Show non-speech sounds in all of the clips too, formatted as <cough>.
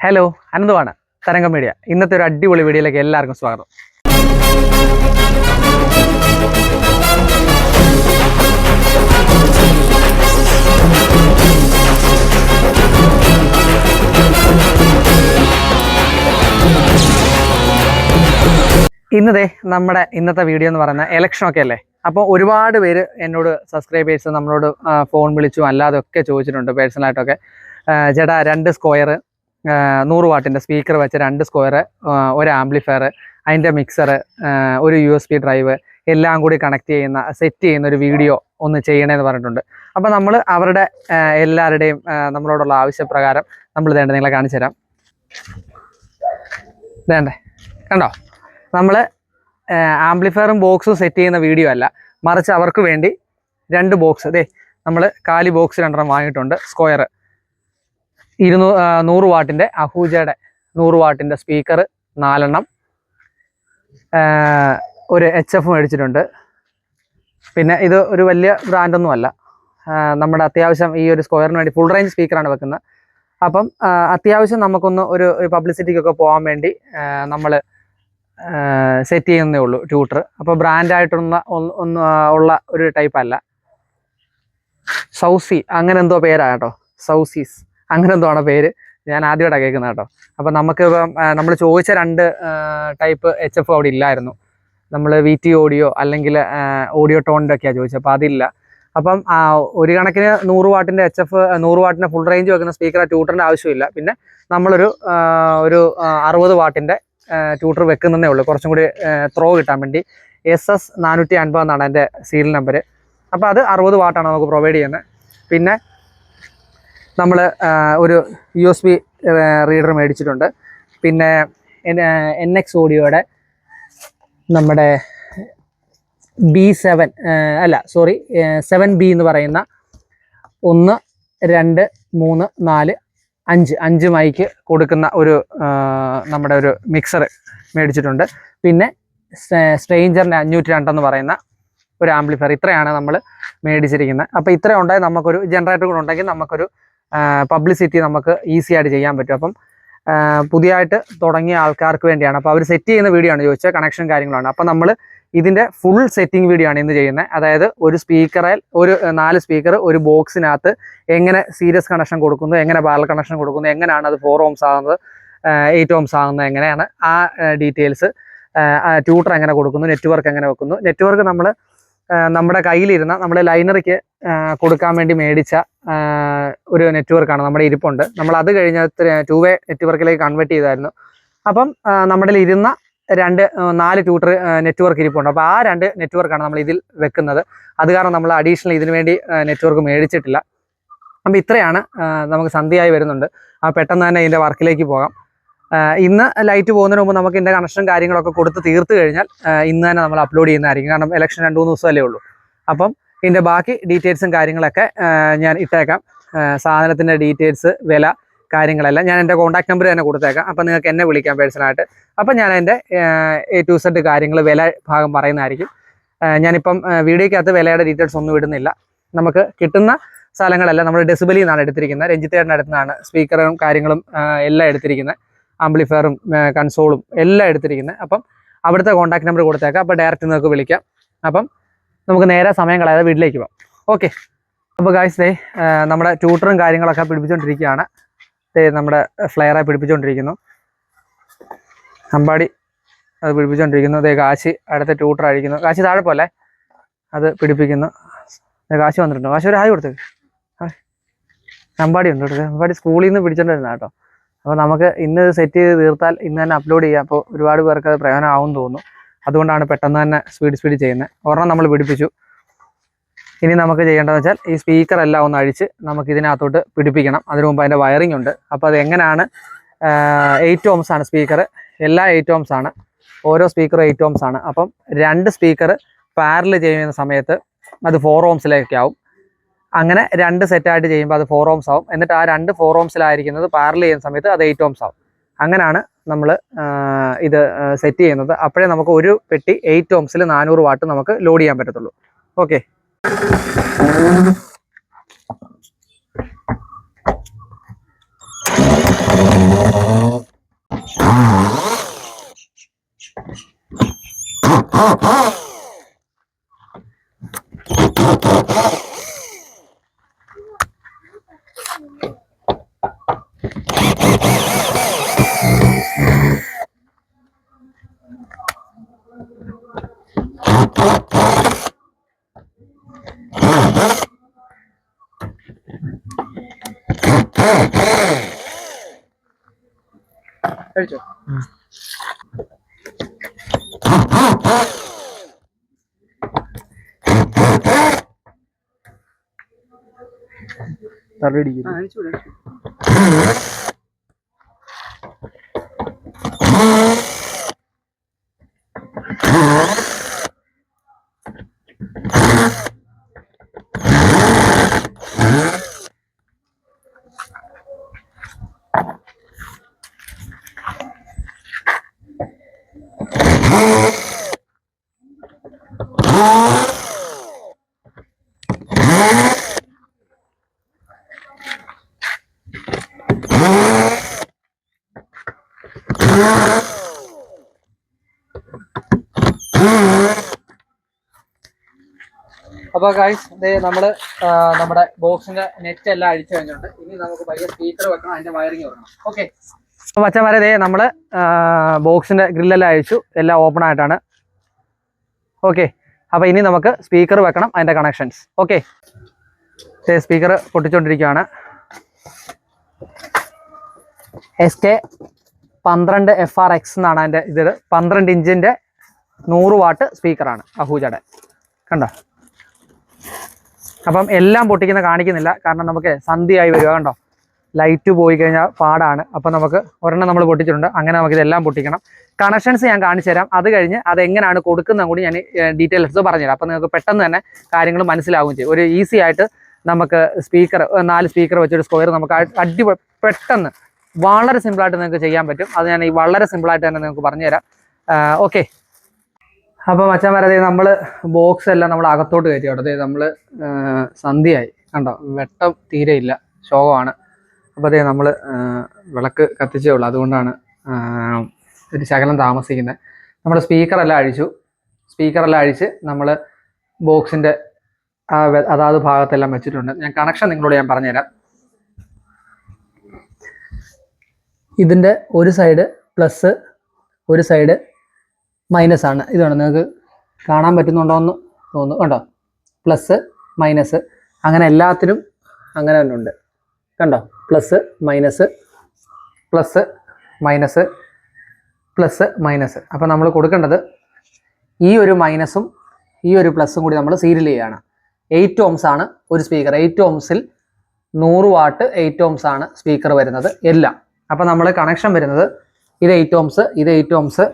Hello അനന്തമാണ് തരംഗം media ഇന്നത്തെ ഒരു അടിപൊളി വീഡിയോയിലേക്ക് എല്ലാവർക്കും സ്വാഗതം. ഇന്നത്തെ നമ്മുടെ ഇന്നത്തെ വീഡിയോ എന്ന് പറയുന്നത് ഇലക്ഷൻ ഒക്കെ അല്ലേ? അപ്പോൾ ഒരുപാട് പേര് എന്നോട് സബ്സ്ക്രൈബേഴ്സ് നമ്മളോട് ഫോൺ വിളിച്ചും അല്ലാതെ ഒക്കെ ചോദിച്ചിട്ടുണ്ട് പേഴ്സണലായിട്ടൊക്കെ ചേട്ടാ രണ്ട് സ്ക്വയർ നൂറ് വാട്ടിന്റെ സ്പീക്കർ വെച്ച് രണ്ട് സ്ക്വയർ ഒരു ആംപ്ലിഫയർ അതിന്റെ മിക്സർ ഒരു യു എസ് ഡ്രൈവ് എല്ലാം കൂടി കണക്ട് ചെയ്യുന്ന സെറ്റ് ചെയ്യുന്ന ഒരു വീഡിയോ ഒന്ന് ചെയ്യണമെന്ന് പറഞ്ഞിട്ടുണ്ട്. അപ്പോൾ നമ്മൾ അവരുടെ എല്ലാവരുടെയും നമ്മളോടുള്ള ആവശ്യപ്രകാരം നമ്മൾ വേണ്ട നിങ്ങളെ കാണിച്ചു തരാം. വേണ്ടേ കണ്ടോ? നമ്മൾ ആംപ്ലിഫയറും ബോക്സും സെറ്റ് ചെയ്യുന്ന വീഡിയോ അല്ല. മറിച്ച് അവർക്ക് വേണ്ടി രണ്ട് ബോക്സ് അതെ നമ്മൾ കാലി ബോക്സ് രണ്ടെണ്ണം വാങ്ങിയിട്ടുണ്ട് സ്ക്വയർ ഇരുന്നൂ നൂറ് വാട്ടിന്റെ അഹൂജയുടെ നൂറ് വാട്ടിന്റെ സ്പീക്കർ നാലെണ്ണം. ഒരു എച്ച് എഫ് മേടിച്ചിട്ടുണ്ട്. പിന്നെ ഇത് ഒരു വലിയ ബ്രാൻഡൊന്നും അല്ല. നമ്മുടെ അത്യാവശ്യം ഈ ഒരു സ്ക്വയറിന് വേണ്ടി ഫുൾ റേഞ്ച് സ്പീക്കറാണ് വെക്കുന്നത്. അപ്പം അത്യാവശ്യം നമുക്കൊന്ന് ഒരു പബ്ലിസിറ്റിക്കൊക്കെ പോകാൻ വേണ്ടി നമ്മൾ സെറ്റ് ചെയ്യുന്നേ ഉള്ളൂ ട്യൂട്ടർ അപ്പോൾ ബ്രാൻഡായിട്ടുള്ള ഒന്ന് ഉള്ള ഒരു ടൈപ്പ് അല്ല. സൗസി അങ്ങനെ എന്തോ പേരാണ് കേട്ടോ. സൗസീസ് അങ്ങനെ എന്തോ ആണ് പേര്? ഞാൻ ആദ്യമായിട്ടാണ് കേൾക്കുന്നത് കേട്ടോ. അപ്പം നമുക്കിപ്പം നമ്മൾ ചോദിച്ച രണ്ട് ടൈപ്പ് എച്ച് എഫ് അവിടെ ഇല്ലായിരുന്നു. നമ്മൾ വി ടി ഓഡിയോ അല്ലെങ്കിൽ ഓഡിയോ ടോണിന്റെ ഒക്കെയാണ് ചോദിച്ചത്. അപ്പോൾ അതില്ല. അപ്പം ഒരു കണക്കിന് നൂറ് വാട്ടിന്റെ എച്ച് എഫ് നൂറ് വാട്ടിന്റെ ഫുൾ റേഞ്ച് വെക്കുന്ന സ്പീക്കർ ട്യൂട്ടറിന്റെ ആവശ്യമില്ല. പിന്നെ നമ്മളൊരു ഒരു അറുപത് വാട്ടിന്റെ ട്യൂട്ടർ വെക്കുന്നതേ ഉള്ളൂ. കുറച്ചും കൂടി ത്രോ കിട്ടാൻ വേണ്ടി. എസ് എസ് നാനൂറ്റി അൻപത് എന്നാണ് എന്റെ സീരിയൽ നമ്പർ അപ്പോൾ അത് അറുപത് വാട്ടാണ് നമുക്ക് പ്രൊവൈഡ് ചെയ്യുന്നത്. പിന്നെ നമ്മൾ ഒരു യു എസ് ബി റീഡർ മേടിച്ചിട്ടുണ്ട്. പിന്നെ എൻ എക്സ് ഓഡിയോയുടെ നമ്മുടെ ബി സെവൻ അല്ല സോറി സെവൻ ബി എന്ന് പറയുന്ന ഒന്ന് രണ്ട് മൂന്ന് നാല് അഞ്ച് അഞ്ച് മൈക്ക് കൊടുക്കുന്ന ഒരു നമ്മുടെ ഒരു മിക്സർ മേടിച്ചിട്ടുണ്ട്. പിന്നെ സ്ട്രെയിഞ്ചറിന്റെ അഞ്ഞൂറ്റി രണ്ടെന്ന് പറയുന്ന ഒരു ആംപ്ലിഫയർ ഇത്രയാണ് നമ്മൾ മേടിച്ചിരിക്കുന്നത്. അപ്പോൾ ഇത്ര ഉണ്ടായി നമുക്കൊരു ജനറേറ്റർ കൂടെ ഉണ്ടെങ്കിൽ നമുക്കൊരു പബ്ലിസിറ്റി നമുക്ക് ഈസി ആയിട്ട് ചെയ്യാൻ പറ്റും. അപ്പം പുതിയതായിട്ട് തുടങ്ങിയ ആൾക്കാർക്ക് വേണ്ടിയാണ്. അപ്പോൾ അവർ സെറ്റ് ചെയ്യുന്ന വീഡിയോ ആണ്. ചോദിച്ചാൽ കണക്ഷൻ കാര്യങ്ങളാണ്. അപ്പോൾ നമ്മൾ ഇതിന്റെ ഫുൾ സെറ്റിംഗ് വീഡിയോ ആണ് ഇന്ന് ചെയ്യുന്നത് അതായത് ഒരു സ്പീക്കറിൽ ഒരു നാല് സ്പീക്കർ ഒരു ബോക്സിനകത്ത് എങ്ങനെ സീരിയസ് കണക്ഷൻ കൊടുക്കുന്നു എങ്ങനെ പാരൽ കണക്ഷൻ കൊടുക്കുന്നു എങ്ങനെയാണ് അത് ഫോർ ഓംസ് ആകുന്നത് എയ്റ്റ് ഓംസ് ആകുന്നത് എങ്ങനെയാണ് ആ ഡീറ്റെയിൽസ് ട്യൂട്ടർ എങ്ങനെ കൊടുക്കുന്നു നെറ്റ്വർക്ക് എങ്ങനെ വെക്കുന്നു. നെറ്റ്വർക്ക് നമ്മൾ നമ്മുടെ കയ്യിലിരുന്ന നമ്മുടെ ലൈനറിക്ക് കൊടുക്കാൻ വേണ്ടി മേടിച്ച ഒരു നെറ്റ്വർക്കാണ് നമ്മുടെ ഇരിപ്പുണ്ട്. നമ്മൾ അത് കഴിഞ്ഞ ടു വേ നെറ്റ്വർക്കിലേക്ക് കൺവേർട്ട് ചെയ്തായിരുന്നു. അപ്പം നമ്മുടെ ഇരുന്ന രണ്ട് നാല് ട്യൂട്ടർ നെറ്റ്വർക്ക് ഇരിപ്പുണ്ട്. അപ്പോൾ ആ രണ്ട് നെറ്റ്വർക്കാണ് നമ്മൾ ഇതിൽ വെക്കുന്നത്. അത് കാരണം നമ്മൾ അഡീഷണൽ ഇതിനു വേണ്ടി നെറ്റ്വർക്ക് മേടിച്ചിട്ടില്ല. അപ്പോൾ ഇത്രയാണ് നമുക്ക് സന്ധ്യയായി വരുന്നുണ്ട്. ആ പെട്ടെന്ന് തന്നെ ഇതിന്റെ വർക്കിലേക്ക് പോകാം. ഇന്ന് ലൈറ്റ് പോകുന്നതിന് മുമ്പ് നമുക്ക് ഇതിന്റെ കണക്ഷൻ കാര്യങ്ങളൊക്കെ കൊടുത്ത് തീർത്ത് കഴിഞ്ഞാൽ ഇന്ന് തന്നെ നമ്മൾ അപ്ലോഡ് ചെയ്യുന്നതായിരിക്കും. കാരണം ഇലക്ഷൻ രണ്ട് മൂന്ന് ദിവസമല്ലേ ഉള്ളൂ. അപ്പം ഇതിന്റെ ബാക്കി ഡീറ്റെയിൽസും കാര്യങ്ങളൊക്കെ ഞാൻ ഇട്ടേക്കാം. സാധനത്തിന്റെ ഡീറ്റെയിൽസ് വില കാര്യങ്ങളെല്ലാം ഞാൻ എന്റെ കോൺടാക്ട് നമ്പർ തന്നെ കൊടുത്തേക്കാം. അപ്പം നിങ്ങൾക്ക് എന്നെ വിളിക്കാം പേഴ്സണായിട്ട് അപ്പം ഞാൻ എന്റെ എ ടു സെഡ് കാര്യങ്ങൾ വില ഭാഗം പറയുന്നതായിരിക്കും. ഞാനിപ്പം വീഡിയോക്കകത്ത് വിലയുടെ ഡീറ്റെയിൽസ് ഒന്നും ഇടുന്നില്ല. നമുക്ക് കിട്ടുന്ന സ്ഥലങ്ങളെല്ലാം നമ്മൾ ഡെസിബലിൽ നിന്നാണ് എടുത്തിരിക്കുന്നത്. രഞ്ജിത്തേട്ടന്റെ അടുത്ത് നിന്നാണ് സ്പീക്കറും കാര്യങ്ങളും എല്ലാം എടുത്തിരിക്കുന്നത്. ആംപ്ലിഫയറും കൺസോളും എല്ലാം എടുത്തിരിക്കുന്നത്. അപ്പം അവിടുത്തെ കോൺടാക്ട് നമ്പർ കൊടുത്തേക്കാം. അപ്പോൾ ഡയറക്റ്റ് നിങ്ങൾക്ക് വിളിക്കാം. അപ്പം നമുക്ക് നേരെ സമയം കളയാതെ വീട്ടിലേക്ക് പോകാം. ഓക്കെ അപ്പോൾ ഗായ്സ് ദേ നമ്മുടെ ട്യൂട്ടറും കാര്യങ്ങളൊക്കെ പിടിപ്പിച്ചുകൊണ്ടിരിക്കുകയാണ് നമ്മുടെ ഫ്ലെയറെ പിടിപ്പിച്ചുകൊണ്ടിരിക്കുന്നു അമ്പാടി അത് പിടിപ്പിച്ചുകൊണ്ടിരിക്കുന്നു അതേ കാശി അടുത്ത ട്യൂട്ടർ അഴിക്കുന്നു കാശി താഴെ പോലെ അത് പിടിപ്പിക്കുന്നു. കാശി വന്നിട്ടുണ്ട്. കാശി ഒരു ആയി കൊടുത്തേക്ക് ഹായ്. അമ്പാടി ഉണ്ട് കേട്ടോ. അമ്പാടി സ്കൂളിൽ നിന്ന് പിടിച്ചോണ്ടിരുന്ന കേട്ടോ. അപ്പോൾ നമുക്ക് ഇന്ന് സെറ്റ് ചെയ്ത് തീർത്താൽ ഇന്ന് തന്നെ അപ്ലോഡ് ചെയ്യാം. അപ്പോൾ ഒരുപാട് പേർക്ക് അത് പ്രയോജനമാവും തോന്നുന്നു. അതുകൊണ്ടാണ് പെട്ടെന്ന് തന്നെ സ്പീഡ് സ്പീഡ് ചെയ്യുന്നത്. ഒരെണ്ണം നമ്മൾ പിടിപ്പിച്ചു. ഇനി നമുക്ക് ചെയ്യേണ്ടതെന്ന് വെച്ചാൽ ഈ സ്പീക്കർ എല്ലാം ഒന്ന് അഴിച്ച് നമുക്ക് ഇതിനകത്തോട്ട് പിടിപ്പിക്കണം. അതിനു മുമ്പ് അതിന്റെ വയറിംഗ് ഉണ്ട്. അപ്പോൾ അത് എങ്ങനെയാണ്? എയ്റ്റ് ഓംസ് ആണ് സ്പീക്കർ എല്ലാ എയ്റ്റ് ഓംസ് ആണ്. ഓരോ സ്പീക്കറും എയ്റ്റ് ഓംസ് ആണ്. അപ്പം രണ്ട് സ്പീക്കർ പാരൽ ചെയ്യുന്ന സമയത്ത് അത് ഫോർ ഓംസിലേക്ക് ആവും. അങ്ങനെ രണ്ട് സെറ്റായിട്ട് ചെയ്യുമ്പോൾ അത് ഫോർ ഓംസ് ആവും. എന്നിട്ട് ആ രണ്ട് ഫോർ ഓംസിലായിരിക്കുന്നത് പാരൽ ചെയ്യുന്ന സമയത്ത് അത് എയ്റ്റ് ഓംസ് ആവും. അങ്ങനെയാണ് നമ്മൾ ഇത് സെറ്റ് ചെയ്യുന്നത് അപ്പോഴേ നമുക്ക് ഒരു പെട്ടി എയ്റ്റ് ഓംസിൽ നാനൂറ് വാട്ട് നമുക്ക് ലോഡ് ചെയ്യാൻ പറ്റത്തുള്ളൂ ഓക്കെ Ha ha ha! അഴിച്ചു വിട്, അഴിച്ചു വിട്. അപ്പൊ ഗൈസ് നമ്മൾ നമ്മുടെ ബോക്സിന്റെ നെറ്റ് എല്ലാം അഴിച്ചു കഴിഞ്ഞിട്ടുണ്ട്. ഇനി നമുക്ക് പയ്യെ സ്പീക്കർ വെക്കണം അതിന്റെ വയറിങ് വെക്കണം. ഓക്കെ അപ്പൊ പച്ചമാരെ ദേ നമ്മൾ ബോക്സിന്റെ ഗ്രില്ലെല്ലാം അഴിച്ചു. എല്ലാം ഓപ്പൺ ആയിട്ടാണ്. ഓക്കെ അപ്പൊ ഇനി നമുക്ക് സ്പീക്കർ വെക്കണം അതിന്റെ കണക്ഷൻസ് ഓക്കെ സ്പീക്കർ പൊട്ടിച്ചോണ്ടിരിക്കുകയാണ് എസ് കെ പന്ത്രണ്ട് എഫ് ആർ എക്സ് എന്നാണ് അതിന്റെ ഇത്. പന്ത്രണ്ട് ഇഞ്ചിന്റെ നൂറ് വാട്ട് സ്പീക്കറാണ് അഹൂജയുടെ. കണ്ടോ? അപ്പം എല്ലാം പൊട്ടിക്കുന്ന കാണിക്കുന്നില്ല. കാരണം നമുക്ക് സന്ധ്യയായി വരിക കണ്ടോ? ലൈറ്റ് പോയി കഴിഞ്ഞാൽ പാടാണ്. അപ്പം നമുക്ക് ഒരെണ്ണം നമ്മൾ പൊട്ടിച്ചിട്ടുണ്ട്. അങ്ങനെ നമുക്ക് ഇതെല്ലാം പൊട്ടിക്കണം. കണക്ഷൻസ് ഞാൻ കാണിച്ചു തരാം. അത് കഴിഞ്ഞ് അത് എങ്ങനെയാണ് കൊടുക്കുന്നത് കൂടി ഞാൻ ഡീറ്റെയിൽസ് പറഞ്ഞുതരാം. അപ്പം നിങ്ങൾക്ക് പെട്ടെന്ന് തന്നെ കാര്യങ്ങൾ മനസ്സിലാവുകയും ചെയ്യും. ഒരു ഈസി ആയിട്ട് നമുക്ക് സ്പീക്കർ നാല് സ്പീക്കർ വെച്ചൊരു സ്ക്വയർ നമുക്ക് അടി പെട്ടെന്ന് വളരെ സിമ്പിളായിട്ട് നിങ്ങൾക്ക് ചെയ്യാൻ പറ്റും. അത് ഞാൻ ഈ വളരെ സിമ്പിളായിട്ട് തന്നെ നിങ്ങൾക്ക് പറഞ്ഞുതരാം. ഓക്കെ അപ്പോൾ മച്ചാൻ വരെ നമ്മൾ ബോക്സ് എല്ലാം നമ്മൾ അകത്തോട്ട് കയറ്റി അവിടെ നമ്മൾ സന്ധ്യയായി. കണ്ടോ? വെട്ടം തീരെ ഇല്ല. ശോകമാണ്. അപ്പോൾ അതേ നമ്മൾ വിളക്ക് കത്തിച്ചേ ഉള്ളൂ. അതുകൊണ്ടാണ് ഒരു ശകലം താമസിക്കുന്നത്. നമ്മൾ സ്പീക്കറെല്ലാം അഴിച്ചു. സ്പീക്കറെല്ലാം അഴിച്ച് നമ്മൾ ബോക്സിന്റെ അതാത് ഭാഗത്തെല്ലാം വെച്ചിട്ടുണ്ട്. ഞാൻ കണക്ഷൻ നിങ്ങളോട് ഞാൻ പറഞ്ഞുതരാം. ഇതിന്റെ ഒരു സൈഡ് പ്ലസ് ഒരു സൈഡ് മൈനസ് ആണ്. ഇതാണ് നിങ്ങൾക്ക് കാണാൻ പറ്റുന്നുണ്ടോ എന്ന് തോന്നുന്നു. കണ്ടോ? പ്ലസ് മൈനസ് അങ്ങനെ എല്ലാത്തിനും അങ്ങനെ തന്നെ ഉണ്ട്. കണ്ടോ? Plus minus plus minus plus minus അപ്പോൾ നമ്മൾ കൊടുക്കേണ്ടത് ഈ ഒരു മൈനസും ഈ ഒരു പ്ലസും കൂടി നമ്മൾ സീരിയൽ ചെയ്യുകയാണ് എയ്റ്റ് ഓംസ് ആണ് ഒരു സ്പീക്കർ എയ്റ്റ് ഓംസിൽ നൂറ് വാട്ട് എയ്റ്റ് ഓംസ് ആണ് സ്പീക്കർ വരുന്നത്. എല്ലാം. അപ്പോൾ നമ്മൾ കണക്ഷൻ വരുന്നത് ഇത് എയ്റ്റ് ഓംസ് ഇത് എയ്റ്റ് ഓംസ്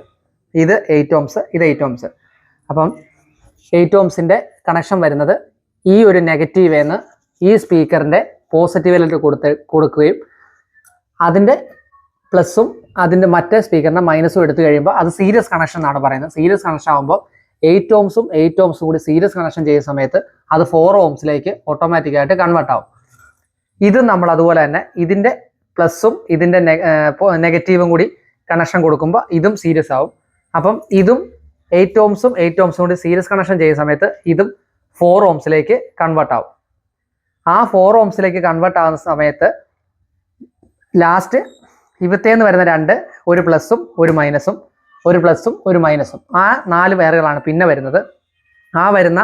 ഇത് എയ്റ്റ് ഓംസ് ഇത് എയ്റ്റ് ഓംസ് അപ്പം എയ്റ്റ് ഓംസിന്റെ കണക്ഷൻ വരുന്നത് ഈ ഒരു നെഗറ്റീവ് എന്ന് ഈ സ്പീക്കറിന്റെ പോസിറ്റീവിലേക്ക് കൊടുത്ത് കൊടുക്കുകയും അതിന്റെ പ്ലസും അതിന്റെ മറ്റേ സ്പീക്കറിന്റെ മൈനസും എടുത്തു കഴിയുമ്പോൾ അത് സീരിയസ് കണക്ഷൻ എന്നാണ് പറയുന്നത്. സീരിയസ് കണക്ഷൻ ആകുമ്പോൾ എയ്റ്റ് ഓംസും എയ്റ്റ് ഓംസും കൂടി സീരിയസ് കണക്ഷൻ ചെയ്യുന്ന സമയത്ത് അത് ഫോർ ഓംസിലേക്ക് ഓട്ടോമാറ്റിക്കായിട്ട് കൺവേർട്ട് ആവും. ഇത് നമ്മൾ അതുപോലെ തന്നെ ഇതിന്റെ പ്ലസും ഇതിന്റെ നെഗറ്റീവും കൂടി കണക്ഷൻ കൊടുക്കുമ്പോൾ ഇതും സീരിയസ് ആവും. അപ്പം ഇതും എയ്റ്റ് ഓംസും എയ്റ്റ് ഓംസും കൂടി സീരിയസ് കണക്ഷൻ ചെയ്യുന്ന സമയത്ത് ഇതും ഫോർ ഓംസിലേക്ക് കൺവേർട്ട് ആവും. ആ ഫോർ ഓംസിലേക്ക് കൺവേർട്ട് ആവുന്ന സമയത്ത് ലാസ്റ്റ് ഇവത്തേന്ന് വരുന്ന രണ്ട് ഒരു പ്ലസും ഒരു മൈനസും ഒരു പ്ലസും ഒരു മൈനസും. ആ നാല് വയറുകളാണ് പിന്നെ വരുന്നത്. ആ വരുന്ന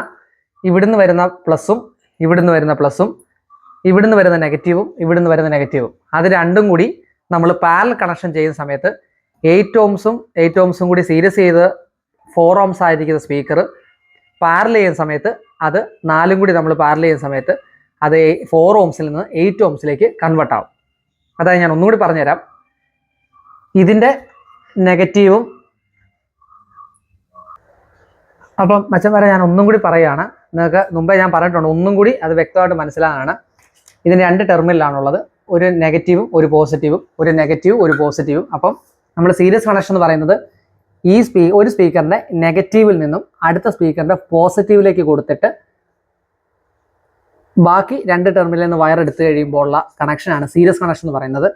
ഇവിടുന്ന് വരുന്ന പ്ലസും ഇവിടുന്ന് വരുന്ന പ്ലസും ഇവിടുന്ന് വരുന്ന നെഗറ്റീവും ഇവിടുന്ന് വരുന്ന നെഗറ്റീവും. അത് രണ്ടും കൂടി നമ്മൾ പാരൽ കണക്ഷൻ ചെയ്യുന്ന സമയത്ത് എയ്റ്റ് ഓംസും എയ്റ്റ് ഓംസും കൂടി സീരിയസ് ചെയ്ത് ഫോർ ഓംസ് ആയിരിക്കുന്ന സ്പീക്കർ പാരൽ ചെയ്യുന്ന സമയത്ത് അത് നാലും കൂടി നമ്മൾ പാരൽ ചെയ്യുന്ന സമയത്ത് അത് ഫോർ ഓംസിൽ നിന്ന് എയ്റ്റ് ഓംസിലേക്ക് കൺവേർട്ട് ആവും. അതായത് ഞാൻ ഒന്നുകൂടി പറഞ്ഞുതരാം. ഇതിന്റെ നെഗറ്റീവും അപ്പം മച്ചം വരെ ഞാൻ ഒന്നും കൂടി പറയുകയാണ്. നിങ്ങൾക്ക് മുമ്പേ ഞാൻ പറഞ്ഞിട്ടുണ്ട് ഒന്നും കൂടി അത് വ്യക്തമായിട്ട് മനസ്സിലാകാനാണ്. ഇതിന് രണ്ട് ടെർമിനലാണുള്ളത് ഒരു നെഗറ്റീവും ഒരു പോസിറ്റീവും ഒരു നെഗറ്റീവും ഒരു പോസിറ്റീവും. അപ്പം നമ്മൾ സീരിയസ് കണക്ഷൻ എന്ന് പറയുന്നത് ഈ സ്പീ ഒരു സ്പീക്കറിന്റെ നെഗറ്റീവിൽ നിന്നും അടുത്ത സ്പീക്കറിന്റെ പോസിറ്റീവിലേക്ക് കൊടുത്തിട്ട് ബാക്കി രണ്ട് ടെർമിനലിൽ നിന്ന് വയർ എടുത്തു കഴിയുമ്പോൾ ഉള്ള കണക്ഷനാണ് സീരിയസ് കണക്ഷൻ എന്ന് പറയുന്നത്.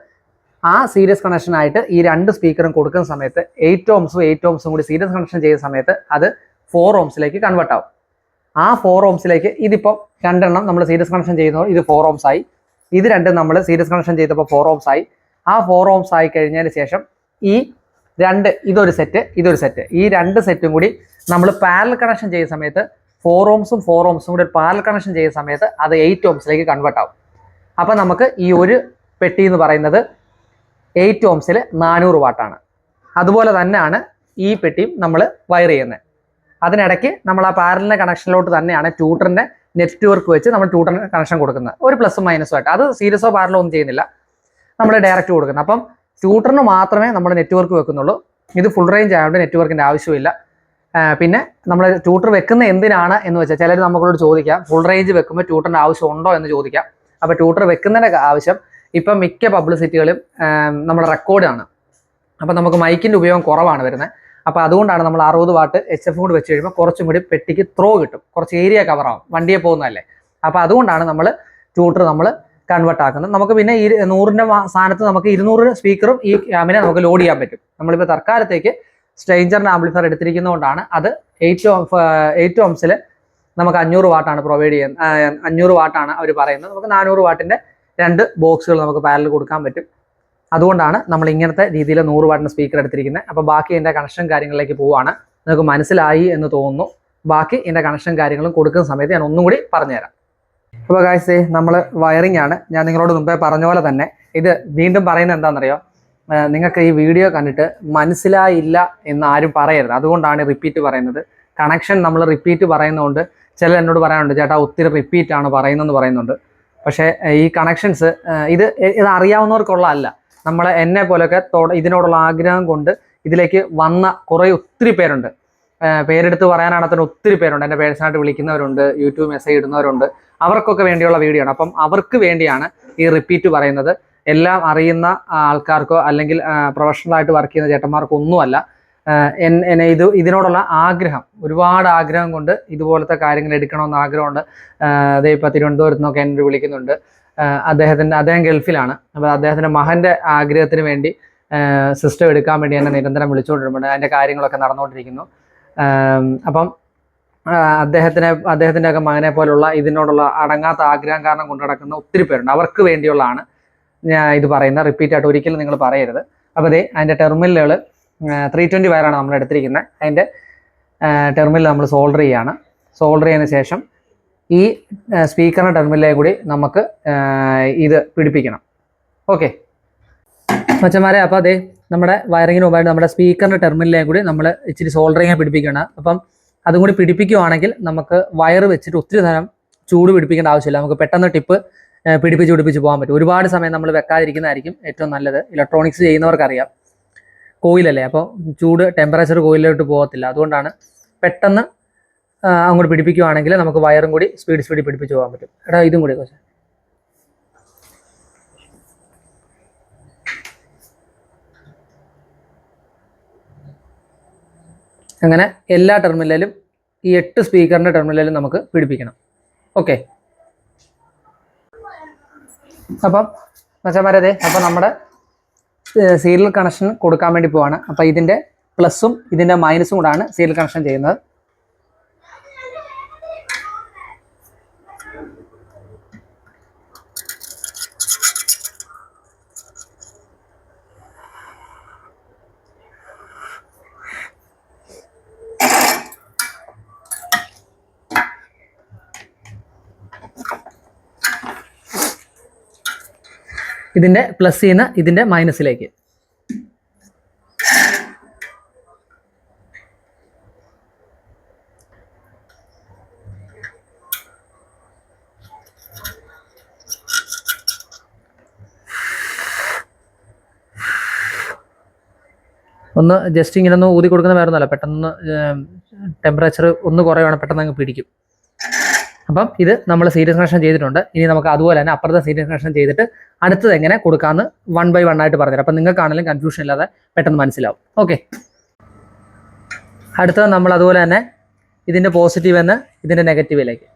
ആ സീരിയസ് കണക്ഷനായിട്ട് ഈ രണ്ട് സ്പീക്കറും കൊടുക്കുന്ന സമയത്ത് എയ്റ്റ് ഓംസും എയ്റ്റ് ഓംസും കൂടി സീരിയസ് കണക്ഷൻ ചെയ്യുന്ന സമയത്ത് അത് ഫോർ ഓംസിലേക്ക് കൺവേർട്ട് ആവും. ആ ഫോർ ഓംസിലേക്ക് ഇതിപ്പോൾ രണ്ടെണ്ണം നമ്മൾ സീരിയസ് കണക്ഷൻ ചെയ്യുമ്പോൾ ഇത് ഫോർ ഓംസ് ആയി. ഇത് രണ്ടും നമ്മൾ സീരിയസ് കണക്ഷൻ ചെയ്തപ്പോൾ ഫോർ ഓംസ് ആയി. ആ ഫോർ ഓംസ് ആയി കഴിഞ്ഞതിന് ശേഷം ഈ രണ്ട് ഇതൊരു സെറ്റ് ഇതൊരു സെറ്റ് ഈ രണ്ട് സെറ്റും കൂടി നമ്മൾ പാരൽ കണക്ഷൻ ചെയ്യുന്ന സമയത്ത് ഫോർ ഓംസും ഫോർ ഓംസും കൂടി പാരൽ കണക്ഷൻ ചെയ്യുന്ന സമയത്ത് അത് എയ്റ്റ് ഓംസിലേക്ക് കൺവേർട്ട് ആവും. അപ്പം നമുക്ക് ഈ ഒരു പെട്ടി എന്ന് പറയുന്നത് എയ്റ്റ് ഓംസിൽ നാനൂറ് വാട്ടാണ്. അതുപോലെ തന്നെയാണ് ഈ പെട്ടിയും നമ്മൾ വയർ ചെയ്യുന്നത് അതിനിടയ്ക്ക് നമ്മൾ ആ പാരലിന്റെ കണക്ഷനിലോട്ട് തന്നെയാണ് ട്യൂട്ടറിന്റെ നെറ്റ്വർക്ക് വെച്ച് നമ്മൾ ട്യൂട്ടറിന് കണക്ഷൻ കൊടുക്കുന്നത്. ഒരു പ്ലസും മൈനസും ആയിട്ട്. അത് സീരിയസോ പാരലോ ഒന്നും ചെയ്യുന്നില്ല. നമ്മൾ ഡയറക്റ്റ് കൊടുക്കുന്നത്. അപ്പം ട്യൂട്ടറിന് മാത്രമേ നമ്മൾ നെറ്റ്വർക്ക് വെക്കുന്നുള്ളൂ. ഇത് ഫുൾ റേഞ്ച് ആയതുകൊണ്ട് നെറ്റ്വർക്കിന്റെ ആവശ്യമില്ല. പിന്നെ നമ്മൾ ട്യൂട്ടർ വെക്കുന്ന എന്തിനാണ് എന്ന് വെച്ചാൽ ചിലർ നമ്മളോട് ചോദിക്കാം. ഫുൾ റേഞ്ച് വെക്കുമ്പോൾ ട്യൂട്ടറിന്റെ ആവശ്യം ഉണ്ടോ എന്ന് ചോദിക്കാം. അപ്പോൾ ട്യൂട്ടർ വെക്കുന്നതിന്റെ ആവശ്യം ഇപ്പം മിക്ക പബ്ലിസിറ്റികളും നമ്മുടെ റെക്കോർഡാണ് അപ്പം നമുക്ക് മൈക്കിന്റെ ഉപയോഗം കുറവാണ് വരുന്നത്. അപ്പോൾ അതുകൊണ്ടാണ് നമ്മൾ അറുപത് വാട്ട് എച്ച് എഫ് കൂടി വെച്ച് കഴിയുമ്പോൾ കുറച്ചും കൂടി പെട്ടിക്ക് ത്രോ കിട്ടും. കുറച്ച് ഏരിയ കവർ ആവും. വണ്ടിയെ പോകുന്നതല്ലേ. അപ്പോൾ അതുകൊണ്ടാണ് നമ്മൾ ട്യൂട്ടർ നമ്മൾ കൺവേർട്ട് ആക്കുന്നത്. നമുക്ക് പിന്നെ ഈ നൂറിന്റെ സ്ഥാനത്ത് നമുക്ക് ഇരുന്നൂറ് സ്പീക്കറും ഈ ക്യാമിനെ നമുക്ക് ലോഡ് ചെയ്യാൻ പറ്റും. നമ്മളിപ്പോൾ തൽക്കാലത്തേക്ക് സ്ട്രെയിഞ്ചറിന്റെ ആംപ്ലിഫയർ എടുത്തിരിക്കുന്നതുകൊണ്ടാണ് അത് എയ്റ്റ് എയ്റ്റ് ഓംസിൽ നമുക്ക് അഞ്ഞൂറ് വാട്ടാണ് പ്രൊവൈഡ് ചെയ്യുന്നത്. അഞ്ഞൂറ് വാട്ടാണ് അവർ പറയുന്നത്. നമുക്ക് നാനൂറ് വാട്ടിന്റെ രണ്ട് ബോക്സുകൾ നമുക്ക് പാരൽ കൊടുക്കാൻ പറ്റും. അതുകൊണ്ടാണ് നമ്മൾ ഇങ്ങനത്തെ രീതിയിൽ നൂറ് വാട്ടിന് സ്പീക്കർ എടുത്തിരിക്കുന്നത്. അപ്പോൾ ബാക്കി എന്റെ കണക്ഷൻ കാര്യങ്ങളിലേക്ക് പോവുകയാണ് നിങ്ങൾക്ക് മനസ്സിലായി എന്ന് തോന്നുന്നു. ബാക്കി എന്റെ കണക്ഷൻ കാര്യങ്ങളും കൊടുക്കുന്ന സമയത്ത് ഞാൻ ഒന്നും കൂടി പറഞ്ഞുതരാം അപ്പോൾ കാഴ്ച നമ്മൾ വയറിംഗ് ആണ്. ഞാൻ നിങ്ങളോട് മുമ്പേ പറഞ്ഞ പോലെ തന്നെ ഇത് വീണ്ടും പറയുന്നത് എന്താണെന്നറിയോ? നിങ്ങൾക്ക് ഈ വീഡിയോ കണ്ടിട്ട് മനസ്സിലായില്ല എന്ന് ആരും പറയരുത്. അതുകൊണ്ടാണ് റിപ്പീറ്റ് പറയുന്നത്. കണക്ഷൻ നമ്മൾ റിപ്പീറ്റ് പറയുന്നതുകൊണ്ട് ചിലർ എന്നോട് പറയാനുണ്ട് ചേട്ടാ ഒത്തിരി റിപ്പീറ്റ് ആണ് പറയുന്നതെന്ന് പറയുന്നുണ്ട്. പക്ഷേ ഈ കണക്ഷൻസ് ഇത് ഇത് അറിയാവുന്നവർക്കുള്ള അല്ല നമ്മളെ എന്നെ പോലെയൊക്കെ ഇതിനോടുള്ള ആഗ്രഹം കൊണ്ട് ഇതിലേക്ക് വന്ന കുറേ ഒത്തിരി പേരുണ്ട്. പേരെടുത്ത് പേരെടുത്ത് പറയാനാണത്തിന് ഒത്തിരി പേരുണ്ട്. എന്റെ പേഴ്സണായിട്ട് വിളിക്കുന്നവരുണ്ട് യൂട്യൂബ് മെസ്സേജ് ഇടുന്നവരുണ്ട്. അവർക്കൊക്കെ വേണ്ടിയുള്ള വീഡിയോ ആണ്. അപ്പം അവർക്ക് വേണ്ടിയാണ് ഈ റിപ്പീറ്റ് പറയുന്നത്. എല്ലാം അറിയുന്ന ആൾക്കാർക്കോ അല്ലെങ്കിൽ പ്രൊഫഷണലായിട്ട് വർക്ക് ചെയ്യുന്ന ചേട്ടന്മാർക്കോ ഒന്നുമല്ല എന്നെ ഇത് ഇതിനോടുള്ള ആഗ്രഹം ഒരുപാട് ആഗ്രഹം കൊണ്ട് ഇതുപോലത്തെ കാര്യങ്ങൾ എടുക്കണമെന്ന് ആഗ്രഹമുണ്ട്. അതേ ഇപ്പം തിരുവനന്തപുരത്ത് നിന്നൊക്കെ എന്നെ വിളിക്കുന്നുണ്ട്. അദ്ദേഹത്തിന്റെ അദ്ദേഹം ഗൾഫിലാണ്. അപ്പോൾ അദ്ദേഹത്തിന്റെ മകന്റെ ആഗ്രഹത്തിന് വേണ്ടി സിസ്റ്റം എടുക്കാൻ വേണ്ടി എന്നെ നിരന്തരം വിളിച്ചുകൊണ്ടിരുന്നുണ്ട്. അതിന്റെ കാര്യങ്ങളൊക്കെ നടന്നുകൊണ്ടിരിക്കുന്നു. അപ്പം അദ്ദേഹത്തിനെ അദ്ദേഹത്തിന്റെ ഒക്കെ മകനെ പോലുള്ള ഇതിനോടുള്ള അടങ്ങാത്ത ആഗ്രഹം കാരണം കൊണ്ടു നടക്കുന്ന ഒത്തിരി പേരുണ്ട്. അവർക്ക് വേണ്ടിയുള്ളതാണ് ഞാൻ ഇത് പറയുന്നത്. റിപ്പീറ്റ് ആയിട്ട് ഒരിക്കലും നിങ്ങൾ പറയരുത്. അപ്പോൾ അതേ അതിന്റെ ടെർമിനലുകൾ ത്രീ ട്വന്റി വയറാണ് നമ്മൾ എടുത്തിരിക്കുന്നത്. അതിന്റെ ടെർമിനൽ നമ്മൾ സോൾഡർ ചെയ്യാണ്. സോൾഡർ ചെയ്തതിന് ശേഷം ഈ സ്പീക്കറിന്റെ ടെർമിനലിലെ കൂടി നമുക്ക് ഇത് പിടിപ്പിക്കണം. ഓക്കെ മച്ചന്മാരെ അപ്പോൾ അതെ നമ്മുടെ വയറിങ്ങിന് മുമ്പായിട്ട് നമ്മുടെ സ്പീക്കറിന്റെ ടെർമിനലിലേയും കൂടി നമ്മൾ ഇച്ചിരി സോൾഡറിങ് പിടിപ്പിക്കണം അപ്പം അതും കൂടി പിടിപ്പിക്കുവാണെങ്കിൽ നമുക്ക് വയർ വെച്ചിട്ട് ഒത്തിരി നേരം ചൂട് പിടിപ്പിക്കേണ്ട ആവശ്യമില്ല. നമുക്ക് പെട്ടെന്ന് ടിപ്പ് പിടിപ്പിച്ച് പിടിപ്പിച്ച് പോകാൻ പറ്റും. ഒരുപാട് സമയം നമ്മൾ വെക്കാതിരിക്കുന്നതായിരിക്കും ഏറ്റവും നല്ലത്. ഇലക്ട്രോണിക്സ് ചെയ്യുന്നവർക്കറിയാം. കോയിലല്ലേ? അപ്പോൾ ചൂട് ടെമ്പറേച്ചർ കോയിലോട്ട് പോകത്തില്ല. അതുകൊണ്ടാണ് പെട്ടെന്ന് അങ്ങോട്ട് പിടിപ്പിക്കുവാണെങ്കിൽ നമുക്ക് വയറും കൂടി സ്പീഡ് സ്പീഡിൽ പിടിപ്പിച്ച് പോകാൻ പറ്റും. എടാ ഇതും കൂടി കുറച്ച് അങ്ങനെ എല്ലാ ടെർമിനലിലും ഈ എട്ട് സ്പീക്കറിന്റെ ടെർമിനലിലും നമുക്ക് പിടിപ്പിക്കണം. ഓക്കെ അപ്പം മച്ചന്മാരതെ അപ്പം നമ്മുടെ സീരിയൽ കണക്ഷൻ കൊടുക്കാൻ വേണ്ടി പോവാണ്. അപ്പം ഇതിന്റെ പ്ലസും ഇതിന്റെ മൈനസും കൂടാണ് സീരിയൽ കണക്ഷൻ ചെയ്യുന്നത്. ഇതിന്റെ പ്ലസ് ചെയ്യുന്ന ഇതിന്റെ മൈനസിലേക്ക് ഒന്ന് ജസ്റ്റ് ഇങ്ങനെ ഒന്ന് ഊതി കൊടുക്കുന്ന വേറെ ഒന്നുമല്ല. പെട്ടെന്ന് ടെമ്പറേച്ചർ ഒന്ന് കുറയുവാണ് പെട്ടെന്ന് അങ്ങ് പിടിക്കും. അപ്പം ഇത് നമ്മൾ സീരിയസ് കണക്ഷൻ ചെയ്തിട്ടുണ്ട്. ഇനി നമുക്ക് അതുപോലെ തന്നെ അപ്പുറത്തെ സീരിയസ് കണക്ഷൻ ചെയ്തിട്ട് അടുത്തത് എങ്ങനെ കൊടുക്കാമെന്ന് വൺ ബൈ വൺ ആയിട്ട് പറഞ്ഞുതരാം. അപ്പം നിങ്ങൾക്കാണെങ്കിലും കൺഫ്യൂഷൻ ഇല്ലാതെ പെട്ടെന്ന് മനസ്സിലാവും. ഓക്കെ അടുത്തത് നമ്മൾ അതുപോലെ തന്നെ ഇതിന്റെ പോസിറ്റീവ് എന്ന് ഇതിന്റെ നെഗറ്റീവിലേക്ക്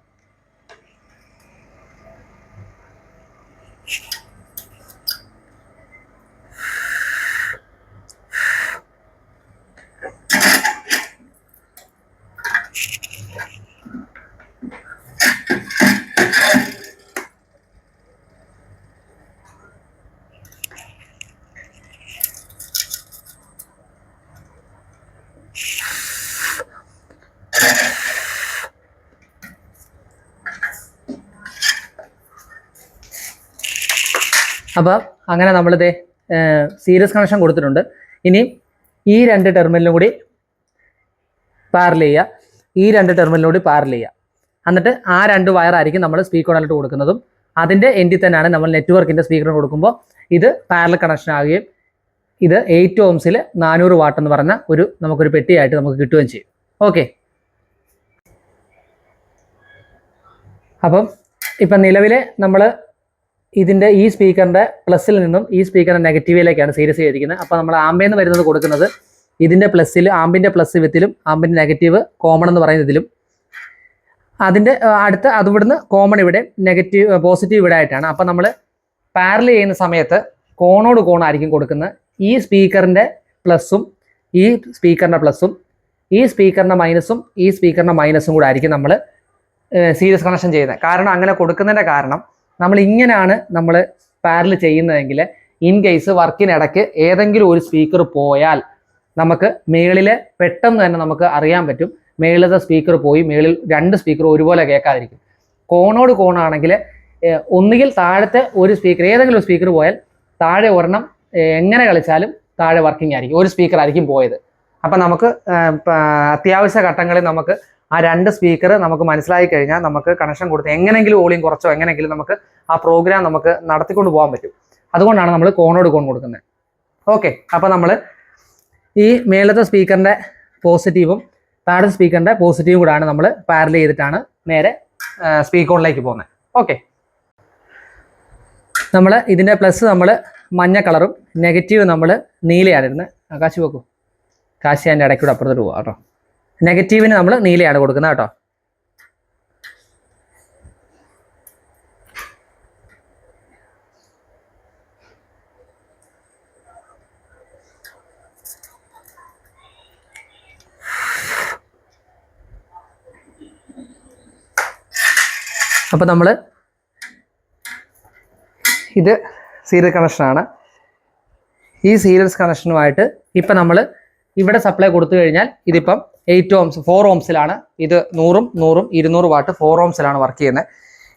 അപ്പോൾ അങ്ങനെ നമ്മളിത് സീരിയസ് കണക്ഷൻ കൊടുത്തിട്ടുണ്ട്. ഇനി ഈ രണ്ട് ടെർമിനലും കൂടി പാരൽ ചെയ്യുക. ഈ രണ്ട് ടെർമിനലും കൂടി പാരൽ ചെയ്യുക. എന്നിട്ട് ആ രണ്ട് വയറായിരിക്കും നമ്മൾ സ്പീക്കറിലോട്ട് കൊടുക്കുന്നതും. അതിന്റെ എൻഡിൽ തന്നെയാണ് നമ്മൾ നെറ്റ്വർക്കിന്റെ സ്പീക്കറിന് കൊടുക്കുമ്പോൾ ഇത് പാരൽ കണക്ഷൻ ആകുകയും ഇത് എയ്റ്റ് ഓംസിൽ നാനൂറ് വാട്ട് എന്ന് പറഞ്ഞ ഒരു നമുക്കൊരു പെട്ടിയായിട്ട് നമുക്ക് കിട്ടുകയും ചെയ്യും. ഓക്കെ അപ്പം ഇപ്പം നിലവിലെ നമ്മൾ ഇതിന്റെ ഈ സ്പീക്കറിന്റെ പ്ലസ്സിൽ നിന്നും ഈ സ്പീക്കറിന്റെ നെഗറ്റീവിലേക്കാണ് സീരിയസ് ചെയ്തിരിക്കുന്നത്. അപ്പോൾ നമ്മൾ ആംബേന്ന് വരുന്നത് കൊടുക്കുന്നത് ഇതിന്റെ പ്ലസ്സിൽ ആംബിന്റെ പ്ലസ് വിത്തിലും ആംബിന്റെ നെഗറ്റീവ് കോമൺ എന്ന് പറയുന്ന ഇതിലും. അതിന്റെ അടുത്ത് അടുത്ത അത് ഇവിടുന്ന് കോമൺ ഇവിടെ നെഗറ്റീവ് പോസിറ്റീവ് ഇവിടെ ആയിട്ടാണ്. അപ്പം നമ്മൾ പാരൽ ചെയ്യുന്ന സമയത്ത് കോണോട് കോണായിരിക്കും കൊടുക്കുന്നത്. ഈ സ്പീക്കറിന്റെ പ്ലസ്സും ഈ സ്പീക്കറിന്റെ പ്ലസ്സും ഈ സ്പീക്കറിന്റെ മൈനസും ഈ സ്പീക്കറിന്റെ മൈനസും കൂടെ ആയിരിക്കും നമ്മൾ സീരിയസ് കണക്ഷൻ ചെയ്യുന്നത്. കാരണം അങ്ങനെ കൊടുക്കുന്നതിന്റെ കാരണം നമ്മൾ ഇങ്ങനെയാണ് നമ്മൾ പാരൽ ചെയ്യുന്നതെങ്കിൽ ഇൻ കേസ് വർക്കിനിടയ്ക്ക് ഏതെങ്കിലും ഒരു സ്പീക്കർ പോയാൽ നമുക്ക് മേളിലെ പെട്ടെന്ന് തന്നെ നമുക്ക് അറിയാൻ പറ്റും. മേളിലത്തെ സ്പീക്കർ പോയി മേളിൽ രണ്ട് സ്പീക്കർ ഒരുപോലെ കേൾക്കാതിരിക്കും. കോണോട് കോണാണെങ്കിൽ ഒന്നുകിൽ താഴത്തെ ഒരു സ്പീക്കർ ഏതെങ്കിലും സ്പീക്കർ പോയാൽ താഴെ ഒരെണ്ണം എങ്ങനെ കളിച്ചാലും താഴെ വർക്കിംഗ് ആയിരിക്കും. ഒരു സ്പീക്കർ ആയിരിക്കും പോയത്. അപ്പം നമുക്ക് അത്യാവശ്യ ഘട്ടങ്ങളിൽ നമുക്ക് ആ രണ്ട് സ്പീക്കർ നമുക്ക് മനസ്സിലായി കഴിഞ്ഞാൽ നമുക്ക് കണക്ഷൻ കൊടുത്ത് എങ്ങനെയെങ്കിലും വോളിയം കുറച്ചോ എങ്ങനെങ്കിലും നമുക്ക് ആ പ്രോഗ്രാം നമുക്ക് നടത്തിക്കൊണ്ട് പോകാൻ പറ്റും. അതുകൊണ്ടാണ് നമ്മൾ കോണോട് കോൺ കൊടുക്കുന്നത്. ഓക്കെ അപ്പോൾ നമ്മൾ ഈ മേളത്തെ സ്പീക്കറിന്റെ പോസിറ്റീവും താഴത്തെ സ്പീക്കറിന്റെ പോസിറ്റീവും കൂടാണ് നമ്മൾ പാരൽ ചെയ്തിട്ടാണ് നേരെ സ്പീക്കറിലേക്ക് പോകുന്നത്. ഓക്കെ നമ്മൾ ഇതിന്റെ പ്ലസ് നമ്മൾ മഞ്ഞ കളറും നെഗറ്റീവ് നമ്മൾ നീലയാണിരുന്നത് കാശി വെക്കും കാശി അതിന്റെ ഇടയ്ക്കൂടെ അപ്പുറത്തോട്ട് പോകാം കേട്ടോ. നെഗറ്റീവിന് നമ്മൾ നീലയാണ് കൊടുക്കുന്നത് കേട്ടോ. അപ്പോൾ നമ്മൾ ഇത് സീരിയൽ കണക്ഷനാണ് ഈ സീരിയൽസ് കണക്ഷനുമായിട്ട് ഇപ്പം നമ്മൾ ഇവിടെ സപ്ലൈ കൊടുത്തു കഴിഞ്ഞാൽ ഇതിപ്പം എയ്റ്റ് ഓംസ് ഫോർ ഓംസിലാണ് ഇത് നൂറും നൂറും ഇരുന്നൂറ് വാട്ട് ഫോർ ഓംസിലാണ് വർക്ക് ചെയ്യുന്നത്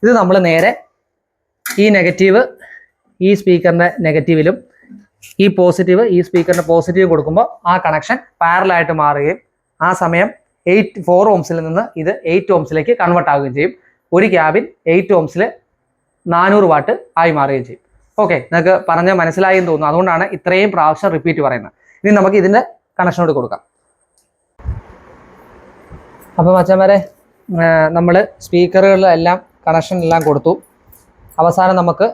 ഇത് നമ്മൾ നേരെ ഈ നെഗറ്റീവ് ഈ സ്പീക്കറിന്റെ നെഗറ്റീവിലും ഈ പോസിറ്റീവ് ഈ സ്പീക്കറിന്റെ പോസിറ്റീവ് കൊടുക്കുമ്പോൾ ആ കണക്ഷൻ പാരലായിട്ട് മാറുകയും ആ സമയം എയ്റ്റ് ഫോർ ഓംസിൽ നിന്ന് ഇത് എയ്റ്റ് ഓംസിലേക്ക് കൺവേർട്ട് ആവുകയും ചെയ്യും. ഒരു ക്യാബിൻ എയ്റ്റ് ഓംസിൽ നാനൂറ് വാട്ട് ആയി മാറുകയും ചെയ്യും. ഓക്കെ നിങ്ങൾക്ക് പറഞ്ഞ് മനസ്സിലായി എന്ന് തോന്നുന്നു. അതുകൊണ്ടാണ് ഇത്രയും പ്രാവശ്യം റിപ്പീറ്റ് പറയുന്നത്. ഇനി നമുക്ക് ഇതിന്റെ കണക്ഷനോട് കൊടുക്കാം. അപ്പോൾ മച്ചന്മാരെ നമ്മൾ സ്പീക്കറുകളിലെല്ലാം കണക്ഷൻ എല്ലാം കൊടുത്തു. അവസാനം നമുക്ക്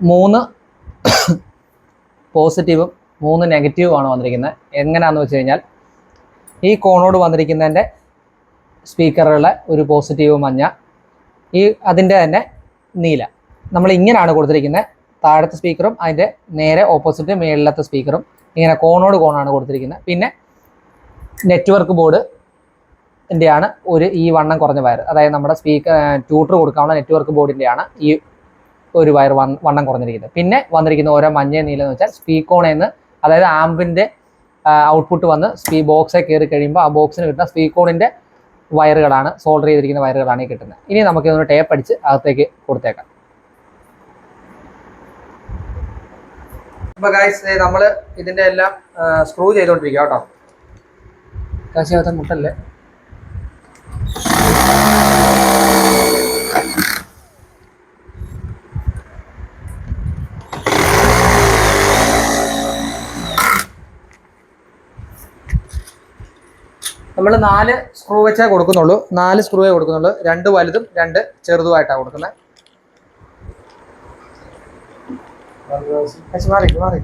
മൂന്ന് പോസിറ്റീവും മൂന്ന് നെഗറ്റീവുമാണ് വന്നിരിക്കുന്നത്. എങ്ങനെയാണെന്ന് വെച്ച് കഴിഞ്ഞാൽ ഈ കോണോട് വന്നിരിക്കുന്നതിന്റെ സ്പീക്കറുകളെ ഒരു പോസിറ്റീവ് മഞ്ഞ ഈ അതിന്റെ തന്നെ നീല. നമ്മൾ ഇങ്ങനെയാണ് കൊടുത്തിരിക്കുന്നത്. താഴത്തെ സ്പീക്കറും അതിന്റെ നേരെ ഓപ്പോസിറ്റ് മേളിലത്തെ സ്പീക്കറും ഇങ്ങനെ കോണോട് കോണാണ് കൊടുത്തിരിക്കുന്നത്. പിന്നെ നെറ്റ്വർക്ക് ബോർഡ് ന്റെയാണ് ഒരു ഈ വണ്ണം കുറഞ്ഞ വയർ അതായത് നമ്മുടെ സ്പീക്കർ ട്യൂട്ടർ കൊടുക്കാവുന്ന നെറ്റ്വർക്ക് ബോർഡിന്റെയാണ് ഈ ഒരു വയർ വണ്ണം കുറഞ്ഞിരിക്കുന്നത്. പിന്നെ വന്നിരിക്കുന്ന ഓരോ മഞ്ഞ നീല എന്ന് വെച്ചാൽ സ്പീക്കോണിൽ നിന്ന് അതായത് ആംബിന്റെ ഔട്ട്പുട്ട് വന്ന് സ്പീ ബോക്സെ കയറി കഴിയുമ്പോൾ ആ ബോക്സിന് കിട്ടുന്ന സ്പീക്കോണിന്റെ വയറുകളാണ് സോൾഡർ ചെയ്തിരിക്കുന്ന വയറുകളാണ് ഈ കിട്ടുന്നത്. ഇനി നമുക്ക് ഇതൊന്ന് ടേപ്പ് അടിച്ച് അകത്തേക്ക് കൊടുത്തേക്കാം. അപ്പോൾ ഗൈസ് നമ്മൾ ഇതിന്റെ എല്ലാം സ്ക്രൂ ചെയ്തുകൊണ്ടിരിക്കുക കേട്ടോ. കാശിനകത്ത് മുട്ടല്ലേ? നമ്മൾ നാല് സ്ക്രൂ വെച്ചേ കൊടുക്കുന്നുള്ളൂ. നാല് സ്ക്രൂവേ കൊടുക്കുന്നുള്ളൂ. രണ്ട് വലുതും രണ്ട് ചെറുതുമായിട്ടാണ് കൊടുക്കുന്നത് മാറി മാറി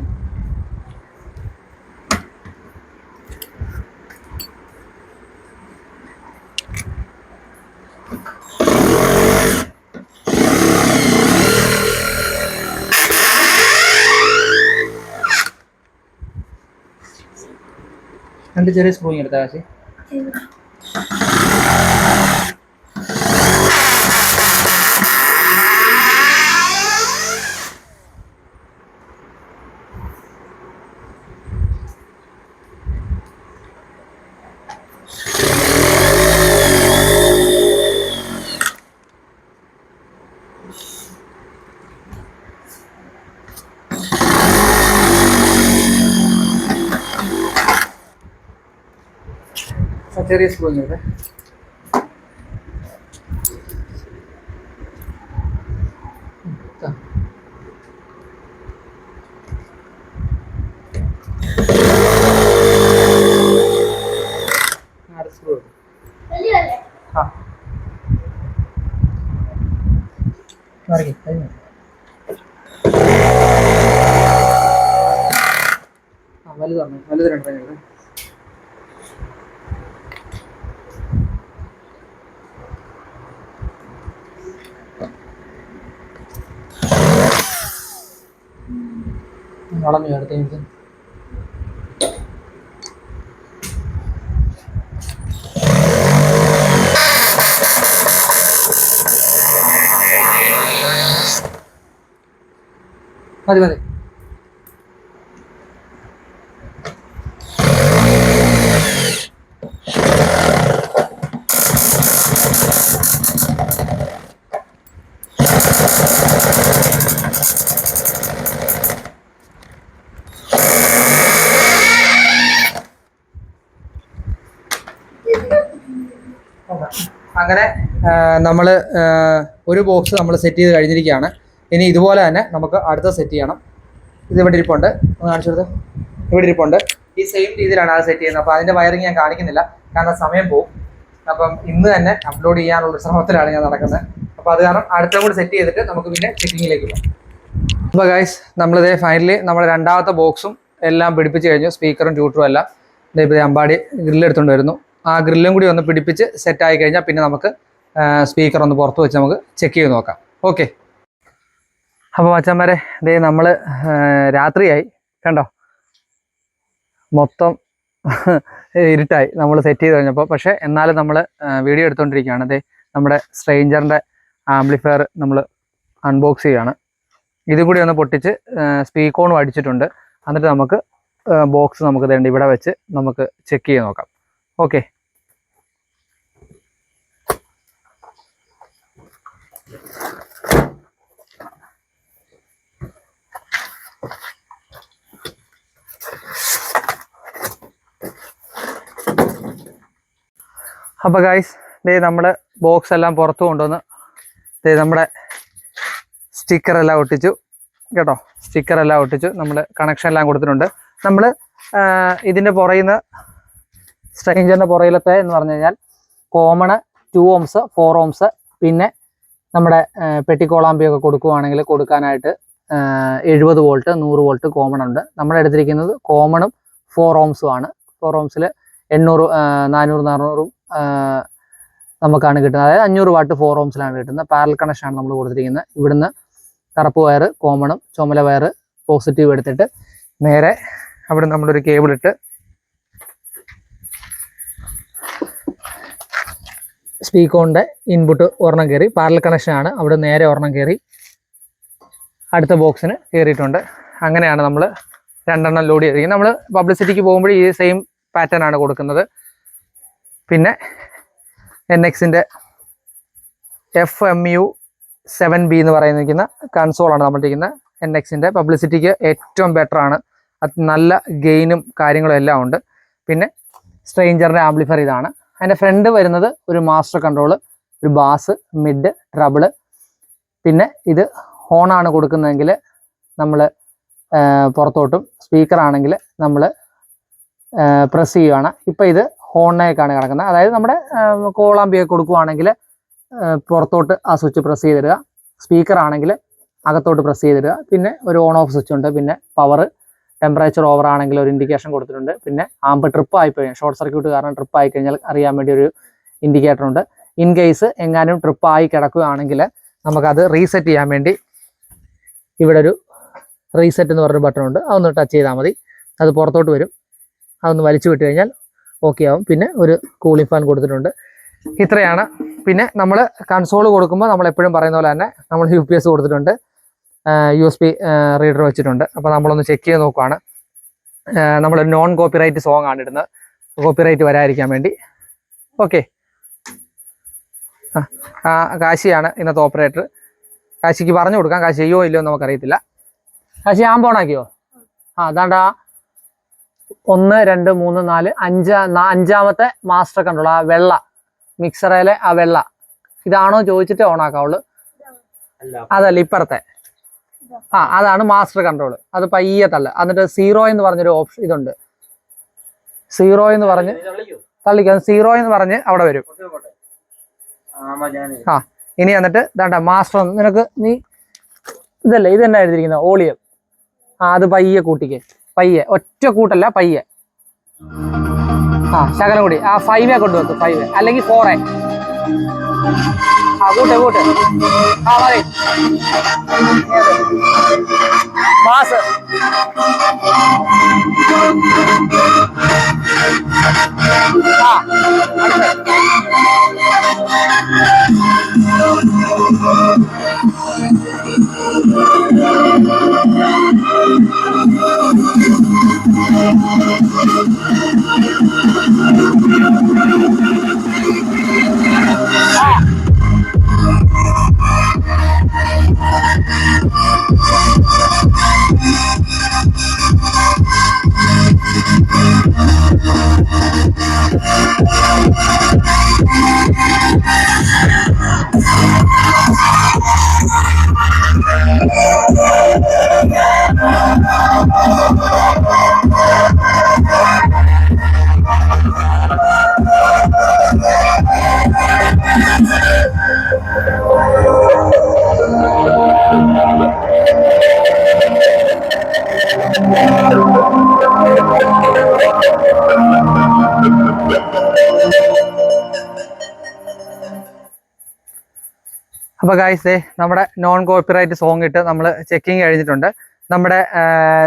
രണ്ട് ചെറിയ സ്ക്രൂയിങ് എടുത്താൽ കാശി. 같아요. ചെറിയ സ്ക്രൂ ചെയ്ത് സ്ക്രൂ ആ മറിക്ക് കഴിഞ്ഞു ആ വലുതാണ് വലുത് രണ്ട് കഴിഞ്ഞത് വളഞ്ഞു അടുത്ത എനിക്ക് മതി മതി അങ്ങനെ നമ്മൾ ഒരു ബോക്സ് നമ്മൾ സെറ്റ് ചെയ്ത് കഴിഞ്ഞിരിക്കുകയാണ്. ഇനി ഇതുപോലെ തന്നെ നമുക്ക് അടുത്ത സെറ്റ് ചെയ്യണം. ഇത് ഇവിടെ ഇരിപ്പുണ്ട്. ഒന്ന് കാണിച്ചു കൊടുത്ത്. ഇവിടെ ഇരിപ്പുണ്ട്. ഈ സെയിം രീതിയിലാണ് അത് സെറ്റ് ചെയ്യുന്നത്. അപ്പോൾ അതിന്റെ വയറിങ് ഞാൻ കാണിക്കുന്നില്ല. കാരണം സമയം പോകും അപ്പം ഇന്ന് തന്നെ അപ്ലോഡ് ചെയ്യാനുള്ള ശ്രമത്തിലാണ് ഞാൻ നടക്കുന്നത്. അപ്പോൾ അത് കാരണം അടുത്ത കൂടി സെറ്റ് ചെയ്തിട്ട് നമുക്ക് പിന്നെ ചെക്കിങ്ങിലേക്ക് പോകാം. അപ്പോൾ ഗൈസ് നമ്മളിതേ ഫൈനലി നമ്മൾ രണ്ടാമത്തെ ബോക്സും എല്ലാം പിടിപ്പിച്ച് കഴിഞ്ഞു. സ്പീക്കറും ട്യൂട്ടറും എല്ലാം. ഇപ്പോൾ അമ്പാടി ഗ്രില്ല് എടുത്തുകൊണ്ട് വരുന്നു. ആ ഗ്രില്ലും കൂടി ഒന്ന് പിടിപ്പിച്ച് സെറ്റായി കഴിഞ്ഞാൽ പിന്നെ നമുക്ക് സ്പീക്കർ ഒന്ന് പുറത്ത് വെച്ച് നമുക്ക് ചെക്ക് ചെയ്ത് നോക്കാം. ഓക്കെ അപ്പോൾ മച്ചന്മാരെ ഇതേ നമ്മൾ രാത്രിയായി. കണ്ടോ? മൊത്തം <laughs> ഇരുട്ടായി. നമ്മൾ സെറ്റ് ചെയ്ത് കഴിഞ്ഞപ്പോൾ പക്ഷേ എന്നാലും നമ്മൾ വീഡിയോ എടുത്തുകൊണ്ടിരിക്കുകയാണ് ദേ നമ്മുടെ സ്ട്രെയിഞ്ചറിന്റെ ആംപ്ലിഫയർ നമ്മൾ അൺബോക്സ് ചെയ്യുകയാണ് ഇതും കൂടി ഒന്ന് പൊട്ടിച്ച് സ്പീക്കോണും അടിച്ചിട്ടുണ്ട്. എന്നിട്ട് നമുക്ക് ബോക്സ് നമുക്ക് വേണ്ടി ഇവിടെ വെച്ച് നമുക്ക് ചെക്ക് ചെയ്ത് നോക്കാം. ഓക്കെ അപ്പോൾ ഗൈസ് ദേ നമ്മുടെ ബോക്സ് എല്ലാം പുറത്ത് കൊണ്ടുവന്ന് ദേ നമ്മുടെ സ്റ്റിക്കർ എല്ലാം ഒട്ടിച്ചു. കേട്ടോ? സ്റ്റിക്കർ എല്ലാം ഒട്ടിച്ചു. നമ്മൾ കണക്ഷൻ എല്ലാം കൊടുത്തിട്ടുണ്ട്. നമ്മൾ ഇതിന്റെ പുറയിൽ സ്ട്രെയിഞ്ചറിന്റെ പുറയിലത്തെ എന്ന് പറഞ്ഞു കഴിഞ്ഞാൽ common two ohms four ohms പിന്നെ നമ്മുടെ പെട്ടിക്കോളാമ്പിയൊക്കെ കൊടുക്കുവാണെങ്കിൽ കൊടുക്കാനായിട്ട് എഴുപത് വോൾട്ട് നൂറ് വോൾട്ട് കോമൺ ഉണ്ട്. നമ്മൾ എടുത്തിരിക്കുന്നത് കോമണും ഫോർ ഓംസും ആണ്. ഫോർ ഓംസിൽ എണ്ണൂറ് നാനൂറ് നാനൂറും നമുക്കാണ് കിട്ടുന്നത്. അതായത് അഞ്ഞൂറ് വാട്ട് ഫോർ ഓംസിലാണ് കിട്ടുന്നത്. പാരൽ കണക്ഷനാണ് നമ്മൾ കൊടുത്തിരിക്കുന്നത്. ഇവിടുന്ന് കറുപ്പ് വയർ കോമണും ചുമല വയർ പോസിറ്റീവ് എടുത്തിട്ട് നേരെ അവിടെ നമ്മളൊരു കേബിൾ ഇട്ട് സ്പീക്കോണിന്റെ ഇൻപുട്ട് ഒരെണ്ണം കയറി. പാരൽ കണക്ഷനാണ് അവിടെ നേരെ ഒരെണ്ണം കയറി. അടുത്ത ബോക്സിന് കയറിയിട്ടുണ്ട്. അങ്ങനെയാണ് നമ്മൾ രണ്ടെണ്ണം ലോഡ് ചെയ്തിരിക്കുന്നത്. നമ്മൾ പബ്ലിസിറ്റിക്ക് പോകുമ്പോൾ ഈ സെയിം പാറ്റേൺ ആണ് കൊടുക്കുന്നത്. പിന്നെ എൻ എക്സിന്റെ F M U seven B എന്ന് പറയുന്നിരിക്കുന്ന കൺസോളാണ് നമ്മൾ ഇരിക്കുന്നത്. എൻ എക്സിന്റെ പബ്ലിസിറ്റിക്ക് ഏറ്റവും ബെറ്റർ ആണ്. നല്ല ഗെയിനും കാര്യങ്ങളും എല്ലാം ഉണ്ട്. പിന്നെ സ്ട്രെയിഞ്ചറിന്റെ ആംപ്ലിഫയർ ഇതാണ്. അതിന്റെ ഫ്രണ്ട് വരുന്നത് ഒരു മാസ്റ്റർ കൺട്രോൾ ഒരു ബാസ് മിഡ് ട്രബിൾ പിന്നെ ഇത് ഹോണാണ് കൊടുക്കുന്നതെങ്കിൽ നമ്മൾ പുറത്തോട്ടും സ്പീക്കർ ആണെങ്കിൽ നമ്മൾ പ്രസ് ചെയ്യുകയാണ് ഇപ്പം ഇത് ഹോണിനേക്കാണ് കിടക്കുന്നത്. അതായത് നമ്മുടെ കോളാമ്പിയൊക്കെ കൊടുക്കുവാണെങ്കിൽ പുറത്തോട്ട് ആ സ്വിച്ച് പ്രസ് ചെയ്തിടുക. സ്പീക്കർ ആണെങ്കിൽ അകത്തോട്ട് പ്രസ് ചെയ്തിടുക. പിന്നെ ഒരു ഓൺ ഓഫ് സ്വിച്ച് ഉണ്ട്. പിന്നെ പവർ ടെമ്പറേച്ചർ ഓവർ ആണെങ്കിൽ ഒരു ഇൻഡിക്കേഷൻ കൊടുത്തിട്ടുണ്ട്. പിന്നെ ആമ്പ് ട്രിപ്പ് ആയി കഴിഞ്ഞാൽ ഷോർട്ട് സർക്യൂട്ട് കാരണം ട്രിപ്പ് ആയി കഴിഞ്ഞാൽ അറിയാൻ വേണ്ടി ഒരു ഇൻഡിക്കേറ്റർ ഉണ്ട്. ഇൻ കേസ് എങ്ങാനും ട്രിപ്പ് ആയി കിടക്കുകയാണെങ്കിൽ നമുക്കത് റീസെറ്റ് ചെയ്യാൻ വേണ്ടി ഇവിടെ ഒരു റീസെറ്റ് എന്ന് പറഞ്ഞൊരു ബട്ടൺ ഉണ്ട്. അതൊന്ന് ടച്ച് ചെയ്താൽ മതി. അത് പുറത്തോട്ട് വരും. അതൊന്ന് വലിച്ചു വിട്ട് കഴിഞ്ഞാൽ ഓക്കെ ആവും. പിന്നെ ഒരു കൂളിംഗ് ഫാൻ കൊടുത്തിട്ടുണ്ട്. ഇത്രയാണ്. പിന്നെ നമ്മൾ കൺസോൾ കൊടുക്കുമ്പോൾ നമ്മൾ എപ്പോഴും പറയുന്ന പോലെ തന്നെ നമ്മൾ യു കൊടുത്തിട്ടുണ്ട്. യു എസ് പി റീഡർ വെച്ചിട്ടുണ്ട്. അപ്പോൾ നമ്മളൊന്ന് ചെക്ക് ചെയ്ത് നോക്കുവാണ്. നമ്മൾ നോൺ കോപ്പിറൈറ്റ് സോങ് ആണ് ഇടുന്നത്. കോപ്പിറൈറ്റ് വരാതിരിക്കാൻ വേണ്ടി. ഓക്കെ ആ കാശിയാണ് ഇന്നത്തെ ഓപ്പറേറ്റർ കാശിക്ക് പറഞ്ഞു കൊടുക്കാം. കാശി ചെയ്യോ ഇല്ലയോ എന്ന് നമുക്കറിയത്തില്ല. കാശി ആമ്പ് ഓണാക്കിയോ ആ അതാണ്ട്. ആ ഒന്ന് രണ്ട് മൂന്ന് നാല് അഞ്ചാ അഞ്ചാമത്തെ മാസ്റ്റർ കൺട്രോൾ ആ വെള്ള. മിക്സറിലെ ആ വെള്ള. ഇതാണോ ചോദിച്ചിട്ട് ഓൺ ആക്കാവുള്ളൂ അല്ല. അതല്ല ഇപ്പുറത്തെ. ആ അതാണ് മാസ്റ്റർ കൺട്രോൾ അത് പയ്യെ തള്ള എന്നിട്ട് സീറോ എന്ന് പറഞ്ഞൊരു ഓപ്ഷൻ ഇതുണ്ട്. സീറോ എന്ന് പറഞ്ഞ് തള്ളിക്കും? സീറോ എന്ന് പറഞ്ഞ് അവിടെ വരും. ആ ഇനി എന്നിട്ട് ഇതാണ്ട മാസ്റ്റർ നിനക്ക് നീ ഇതല്ലേ ഇത് തന്നെ എഴുതിയിരിക്കുന്നത്? ഓളിയം ആ അത് പയ്യെ കൂട്ടിക്ക്. പയ്യെ. ഒറ്റ കൂട്ടല്ല പയ്യെ. ആ ശകലം കൂടി. ആ ഫൈവേ കൊണ്ടുവെക്കും ഫൈവ് അല്ലെങ്കിൽ ഫോറേ ആ കൂട്ടെ കൂട്ടെ ആ മതി മാസ് ആ അടുത്ത അപ്പൊ ഗായ്സ് നമ്മുടെ നോൺ കോപ്പിറൈറ്റ് സോങ് ഇട്ട് നമ്മൾ ചെക്കിങ് കഴിഞ്ഞിട്ടുണ്ട്. നമ്മുടെ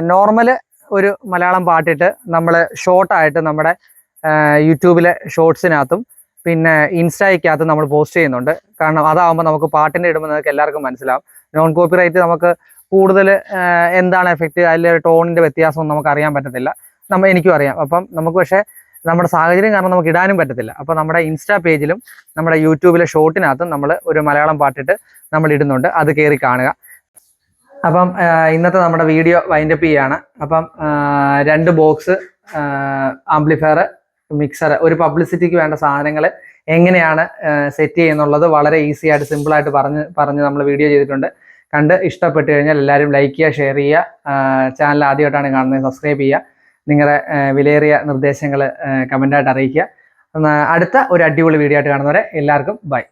നോർമൽ ഒരു മലയാളം പാട്ടിട്ട് നമ്മൾ ഷോർട്ടായിട്ട് നമ്മുടെ യൂട്യൂബിലെ ഷോർട്സിനകത്തും പിന്നെ ഇൻസ്റ്റയ്ക്കകത്തും നമ്മൾ പോസ്റ്റ് ചെയ്യുന്നുണ്ട്. കാരണം അതാവുമ്പോൾ നമുക്ക് പാട്ടിന്റെ ഇടുമ്പോൾ നിങ്ങൾക്ക് എല്ലാവർക്കും മനസ്സിലാവും. നോൺ കോപ്പിറൈറ്റ് നമുക്ക് കൂടുതൽ എന്താണ് എഫക്റ്റ് അതിൽ ടോണിന്റെ വ്യത്യാസമൊന്നും നമുക്ക് അറിയാൻ പറ്റത്തില്ല. നമ്മൾ എനിക്കും അറിയാം. അപ്പം നമുക്ക് പക്ഷേ നമ്മുടെ സാഹചര്യം കാരണം നമുക്ക് ഇടാനും പറ്റത്തില്ല. അപ്പോൾ നമ്മുടെ ഇൻസ്റ്റാ പേജിലും നമ്മുടെ യൂട്യൂബിലെ ഷോർട്ടിനകത്തും നമ്മൾ ഒരു മലയാളം പാട്ടിട്ട് നമ്മൾ ഇടുന്നുണ്ട്. അത് കയറി കാണുക. അപ്പം ഇന്നത്തെ നമ്മുടെ വീഡിയോ വൈൻഡപ്പ് ചെയ്യാണ്. അപ്പം രണ്ട് ബോക്സ് ആംപ്ലിഫയർ മിക്സർ ഒരു പബ്ലിസിറ്റിക്ക് വേണ്ട സാധനങ്ങൾ എങ്ങനെയാണ് സെറ്റ് ചെയ്യുന്നുള്ളത് വളരെ ഈസി ആയിട്ട് സിമ്പിളായിട്ട് പറഞ്ഞ് പറഞ്ഞ് നമ്മൾ വീഡിയോ ചെയ്തിട്ടുണ്ട്. കണ്ട് ഇഷ്ടപ്പെട്ട് കഴിഞ്ഞാൽ എല്ലാവരും ലൈക്ക് ചെയ്യുക ഷെയർ ചെയ്യുക. ചാനൽ ആദ്യമായിട്ടാണ് കാണുന്നത്. സബ്സ്ക്രൈബ് ചെയ്യുക. നിങ്ങളുടെ വിലയേറിയ നിർദ്ദേശങ്ങൾ കമന്റായിട്ട് അറിയിക്കുക. അടുത്ത ഒരു അടിപൊളി വീഡിയോ ആയിട്ട് കാണുന്നവരെ എല്ലാവർക്കും ബൈ.